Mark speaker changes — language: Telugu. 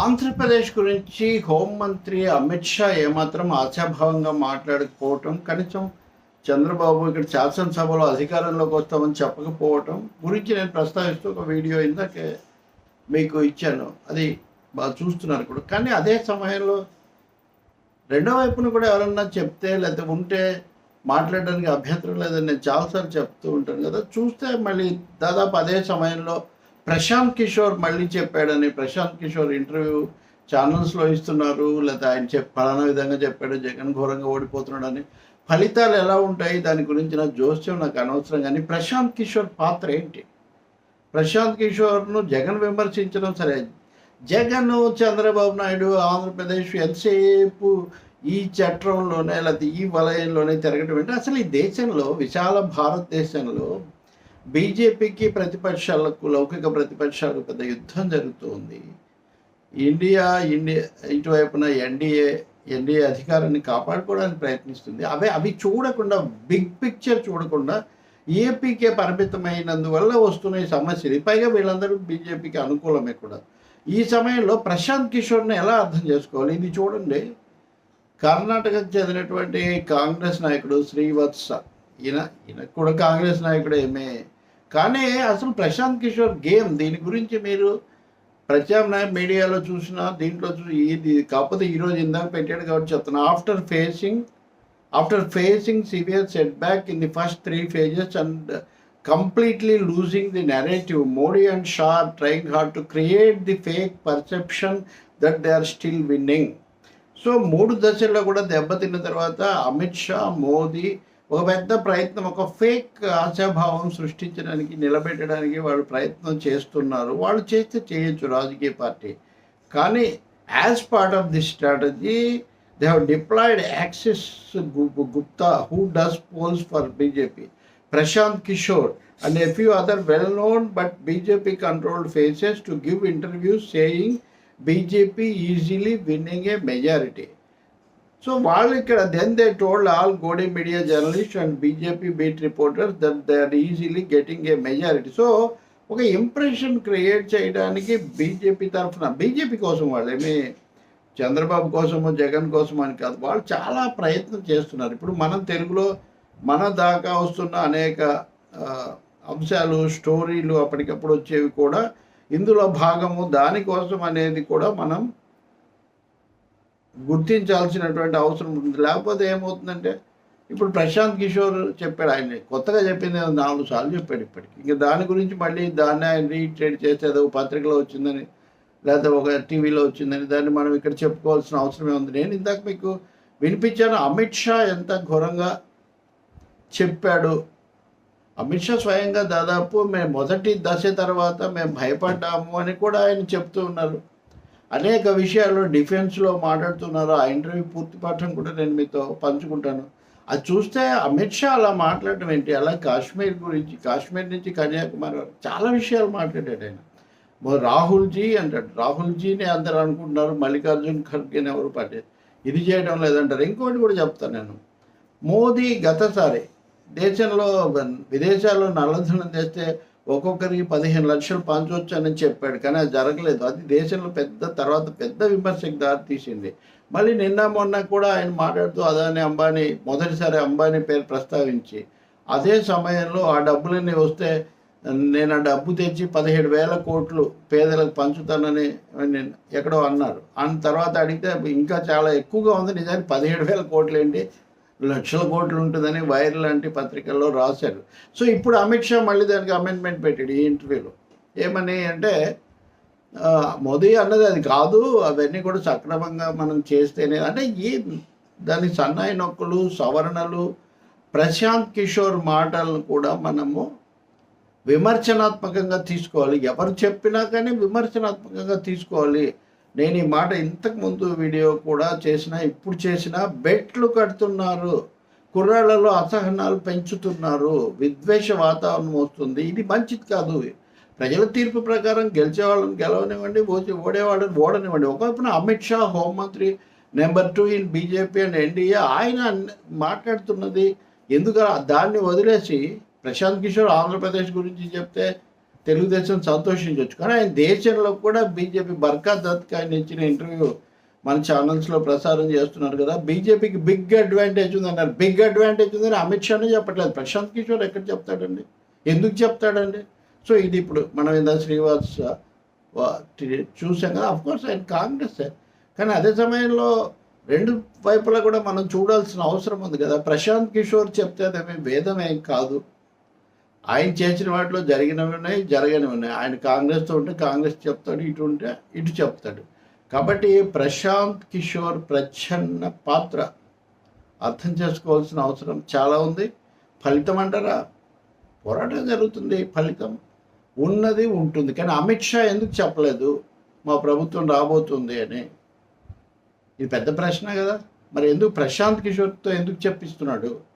Speaker 1: ఆంధ్రప్రదేశ్ గురించి హోంమంత్రి అమిత్ షా ఏమాత్రం ఆశాభావంగా మాట్లాడకపోవటం కనీసం చంద్రబాబు ఇక్కడ శాసనసభలో అధికారంలోకి వస్తామని చెప్పకపోవటం గురించి నేను ప్రస్తావిస్తూ ఒక వీడియో ఇందాకే మీకు ఇచ్చాను. అది బాగా చూస్తున్నారు కూడా. కానీ అదే సమయంలో రెండో వైపున కూడా ఎవరన్నా చెప్తే లేకపోతే ఉంటే మాట్లాడడానికి అభ్యంతరం లేదని నేను చాలాసార్లు చెప్తూ ఉంటాను కదా. చూస్తే మళ్ళీ దాదాపు అదే సమయంలో ప్రశాంత్ కిషోర్ మళ్ళీ చెప్పాడని ప్రశాంత్ కిషోర్ ఇంటర్వ్యూ ఛానల్స్లో ఇస్తున్నారు లేదా ఆయన చెప్ ఫలానా విధంగా చెప్పాడు జగన్ ఘోరంగా ఓడిపోతున్నాడని. ఫలితాలు ఎలా ఉంటాయి? దాని గురించి నా జోస్యం నాకు అనవసరం కానీ ప్రశాంత్ కిషోర్ పాత్ర ఏంటి? ప్రశాంత్ కిషోర్ను జగన్ విమర్శించడం సరే. జగన్ చంద్రబాబు నాయుడు ఆంధ్రప్రదేశ్ ఎంతసేపు ఈ చట్రంలోనే లేకపోతే ఈ వలయంలోనే తిరగటం అంటే అసలు ఈ దేశంలో విశాల భారతదేశంలో బీజేపీకి ప్రతిపక్షాలకు లౌకిక ప్రతిపక్షాలకు పెద్ద యుద్ధం జరుగుతుంది. ఇండియా ఇండియా ఇటువైపున ఎన్డీఏ ఎన్డీఏ అధికారాన్ని కాపాడుకోవడానికి ప్రయత్నిస్తుంది. అవే అవి చూడకుండా బిగ్ పిక్చర్ చూడకుండా ఏపీకే పరిమితమైనందువల్ల వస్తున్న ఈ సమస్యలు. పైగా వీళ్ళందరూ బీజేపీకి అనుకూలమే కూడా. ఈ సమయంలో ప్రశాంత్ కిషోర్ని ఎలా అర్థం చేసుకోవాలి? ఇది చూడండి. కర్ణాటకకు చెందినటువంటి కాంగ్రెస్ నాయకుడు శ్రీవత్స. ఈయన ఈయన కూడా కాంగ్రెస్ నాయకుడు ఏమే కానీ అసలు ప్రశాంత్ కిషోర్ గేమ్ దీని గురించి మీరు ప్రత్యామ్నాయ మీడియాలో చూసినా దీంట్లో చూసి ఇది కాకపోతే ఈరోజు ఇందాక పెట్టాడు కాబట్టి చెప్తున్నా. After facing after facing severe set back in the first three phases and completely losing the narrative Modi and Shah trying hard to create the fake perception that they are still winning so మూడు దశల్లో కూడా దెబ్బతిన్న తర్వాత అమిత్ షా మోదీ ఒక పెద్ద ప్రయత్నం ఒక ఫేక్ ఆశాభావం సృష్టించడానికి నిలబెట్టడానికి వాళ్ళు ప్రయత్నం చేస్తున్నారు. వాళ్ళు చేస్తే చేయొచ్చు రాజకీయ పార్టీ. కానీ as part of this strategy they have deployed Axis Gupta who does polls for BJP Prashant Kishor and a few other well known but BJP controlled faces to give interviews saying BJP easily winning a majority so వాళ్ళు ఇక్కడ then they told all Godi media journalist and BJP beat reporters that they easily getting a majority so ఒక ఇంప్రెషన్ క్రియేట్ చేయడానికి బీజేపీ తరఫున బీజేపీ కోసం వాళ్ళు ఏమి చంద్రబాబు కోసము జగన్ కోసమో అని కాదు వాళ్ళు చాలా ప్రయత్నం చేస్తున్నారు. ఇప్పుడు మనం తెలుగులో మన దాకా వస్తున్న అనేక అంశాలు స్టోరీలు అప్పటికప్పుడు వచ్చేవి కూడా ఇందులో భాగము దానికోసం అనేది కూడా మనం గుర్తించాల్సినటువంటి అవసరం ఉంది. లేకపోతే ఏమవుతుందంటే ఇప్పుడు ప్రశాంత్ కిషోర్ చెప్పాడు ఆయన కొత్తగా చెప్పింది నాలుగు సార్లు చెప్పాడు ఇప్పటికి. ఇంకా దాని గురించి మళ్ళీ దాన్ని ఆయన రీట్రేట్ చేస్తే ఏదో పత్రికలో వచ్చిందని లేకపోతే ఒక టీవీలో వచ్చిందని దాన్ని మనం ఇక్కడ చెప్పుకోవాల్సిన అవసరమే ఉంది నేను ఇందాక మీకు వినిపించాను అమిత్ షా ఎంత ఘోరంగా చెప్పాడు. అమిత్ షా స్వయంగా దాదాపు మేము మొదటి దశ తర్వాత మేము భయపడ్డాము అని కూడా ఆయన చెప్తూ ఉన్నారు. అనేక విషయాల్లో డిఫెన్స్లో మాట్లాడుతున్నారు? ఆ ఇంటర్వ్యూ పూర్తి పాఠం కూడా నేను మీతో పంచుకుంటాను. అది చూస్తే అమిత్ షా అలా మాట్లాడటం ఏంటి? అలా కాశ్మీర్ గురించి కాశ్మీర్ నుంచి కన్యాకుమారి వరకు చాలా విషయాలు మాట్లాడాడు ఆయన. రాహుల్జీ అంటాడు. రాహుల్జీని అందరు అనుకుంటున్నారు. మల్లికార్జున్ ఖర్గేని ఎవరు పట్టే ఇది చేయడం లేదంటారు. ఇంకోటి కూడా చెప్తాను నేను. మోదీ గతసారి దేశంలో విదేశాల్లో నల్లధనం చేస్తే ఒక్కొక్కరికి పదిహేను లక్షలు పంచవచ్చు అని చెప్పాడు కానీ అది జరగలేదు. అది దేశంలో పెద్ద తర్వాత పెద్ద విమర్శకు దారి తీసింది. మళ్ళీ నిన్న మొన్న కూడా ఆయన మాట్లాడుతూ అదాని అంబానీ మొదటిసారి అంబానీ పేరు ప్రస్తావించి అదే సమయంలో ఆ డబ్బులన్నీ వస్తే నేను ఆ డబ్బు తెచ్చి పదిహేడు వేల కోట్లు పేదలకు పంచుతానని నేను ఎక్కడో అన్నారు. అన్న తర్వాత అడిగితే ఇంకా చాలా ఎక్కువగా ఉంది. నిజానికి పదిహేడు వేల కోట్లు ఏంటి? లక్షల కోట్లు ఉంటుందని వైర్ లాంటి పత్రికల్లో రాశారు. సో ఇప్పుడు అమిత్ షా మళ్ళీ దానికి అమెండ్మెంట్ పెట్టాడు ఈ ఇంటర్వ్యూలో ఏమని అంటే మోదీ అన్నది అది కాదు అవన్నీ కూడా సక్రమంగా మనం చేస్తేనే అంటే ఈ దాని సన్నాయి నొక్కులు సవరణలు ప్రశాంత్ కిషోర్ మాటలను కూడా మనము విమర్శనాత్మకంగా తీసుకోవాలి. ఎవరు చెప్పినా కానీ విమర్శనాత్మకంగా తీసుకోవాలి. నేను ఈ మాట ఇంతకు ముందు వీడియో కూడా చేసిన ఇప్పుడు చేసిన బెట్లు కడుతున్నారు. కుర్రాళ్ళలో అసహనాలు పెంచుతున్నారు. విద్వేష వాతావరణం వస్తుంది. ఇది మంచిది కాదు. ప్రజల తీర్పు ప్రకారం గెలిచేవాళ్ళని గెలవనివ్వండి ఓడి ఓడేవాళ్ళని ఓడనివ్వండి. ఒకవైపున అమిత్ షా హోంమంత్రి number two in BJP and NDA ఆయన మాట్లాడుతున్నది ఎందుకు దాన్ని వదిలేసి ప్రశాంత్ కిషోర్ ఆంధ్రప్రదేశ్ గురించి చెప్తే తెలుగుదేశం సంతోషించవచ్చు కానీ ఆయన దేశంలో కూడా బీజేపీ బర్కా దత్కి ఆయన ఇచ్చిన ఇంటర్వ్యూ మన ఛానల్స్లో ప్రసారం చేస్తున్నారు కదా. బీజేపీకి బిగ్ అడ్వాంటేజ్ ఉంది అన్నారు బిగ్ అడ్వాంటేజ్ ఉందని అమిత్ షానే చెప్పట్లేదు. ప్రశాంత్ కిషోర్ ఎక్కడ చెప్తాడండి? ఎందుకు చెప్తాడండి? సో ఇది ఇప్పుడు మనం ఇందా శ్రీవాస్ చూసాం కదా. కోర్స్ ఆయన కాంగ్రెస్ కానీ అదే సమయంలో రెండు వైపులా కూడా మనం చూడాల్సిన అవసరం ఉంది కదా. ప్రశాంత్ కిషోర్ చెప్తే అదేమి వేదం ఏం కాదు. ఆయన చేసిన వాటిలో జరిగినవి ఉన్నాయి జరగనివి ఉన్నాయి. ఆయన కాంగ్రెస్తో ఉంటే కాంగ్రెస్ చెప్తాడు ఇటు ఉంటే ఇటు చెప్తాడు. కాబట్టి ప్రశాంత్ కిషోర్ ప్రచ్ఛన్న పాత్ర. అర్థం చేసుకోవాల్సిన అవసరం చాలా ఉంది. ఫలితం అంటారా? పోరాటం జరుగుతుంది ఫలితం. ఉన్నది ఉంటుంది. కానీ అమిత్ షా ఎందుకు చెప్పలేదు? మా ప్రభుత్వం రాబోతుంది అని. ఇది పెద్ద ప్రశ్న కదా. మరి ఎందుకు ప్రశాంత్ కిషోర్తో ఎందుకు చెప్పిస్తున్నాడు?